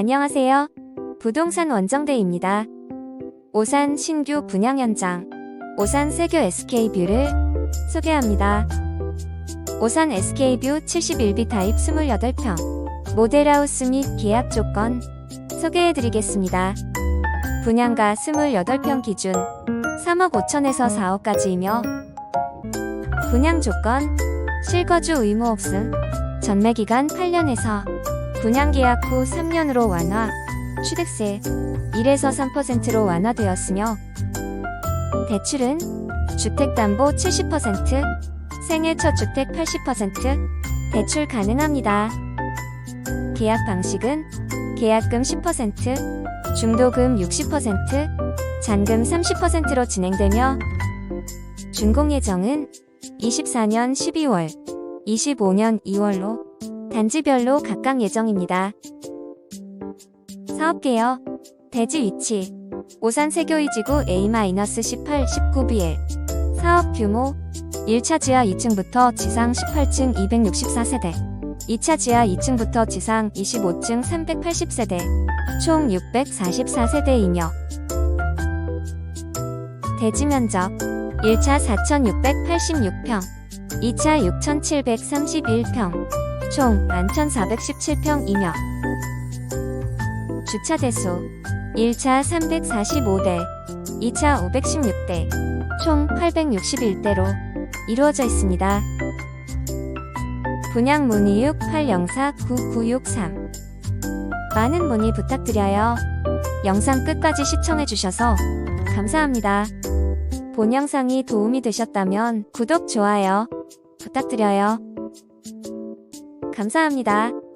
안녕하세요. 부동산 원정대입니다. 오산 신규 분양 현장, 오산 세교 SK뷰를 소개합니다. 오산 SK뷰 71B 타입 28평, 모델하우스 및 계약 조건 소개해드리겠습니다. 분양가 28평 기준 3억 5천에서 4억까지이며 분양 조건 실거주 의무 없음 전매 기간 8년에서 분양 계약 후 3년으로 완화 취득세 1에서 3%로 완화되었으며 대출은 주택담보 70% 생애 첫 주택 80% 대출 가능합니다. 계약 방식은 계약금 10% 중도금 60% 잔금 30%로 진행되며 준공 예정은 24년 12월, 25년 2월로 단지별로 각각 예정입니다. 사업계여 대지 위치. 오산 세교이 지구 A-18, 19BL 사업 규모 1차 지하 2층부터 지상 18층 264세대. 2차 지하 2층부터 지상 25층 380세대. 총 644세대이며 대지 면적 1차 4,686평 2차 6,731평 총 11,417평이며 주차 대수 1차 345대 2차 516대 총 861대로 이루어져 있습니다. 분양 문의 6804-9963 많은 문의 부탁드려요. 영상 끝까지 시청해주셔서 감사합니다. 본 영상이 도움이 되셨다면 구독, 좋아요 부탁드려요. 감사합니다.